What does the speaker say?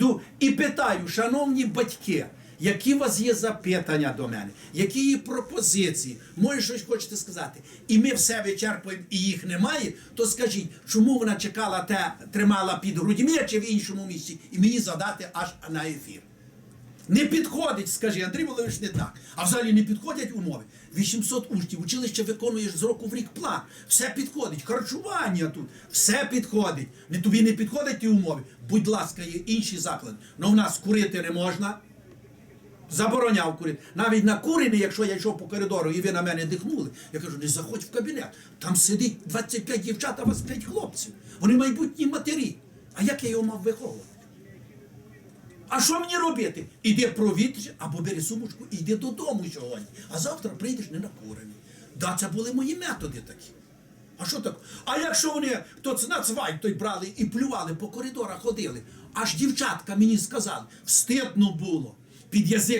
Іду і питаю, шановні батьки, які у вас є запитання до мене, які є пропозиції, може щось хочете сказати, і ми все вичерпуємо, і їх немає, то скажіть, чому вона чекала те, тримала під грудьми чи в іншому місці, і мені задати аж на ефір. Не підходить, скажи, Андрій Володимирович, не так. А взагалі не підходять умови. 800 учнів, училище виконує з року в рік план. Все підходить. Харчування тут, все підходить. Не тобі не підходять ті умови. Будь ласка, є інші заклади. Ну в нас курити не можна. Забороняв курити. Навіть на курені, якщо я йшов по коридору і ви на мене дихнули, я кажу, не заходь в кабінет. Там сидить 25 дівчат, а вас 5 хлопців. Вони майбутні матері. А як я його мав виховувати? А що мені робити? Іди провітриш або бери сумочку і йди додому сьогодні. А завтра прийдеш не накурений. Да, це були мої методи такі. А що так? А якщо вони то нацвай той брали і плювали по коридорах ходили, аж дівчатка мені сказали, встидно було під язик.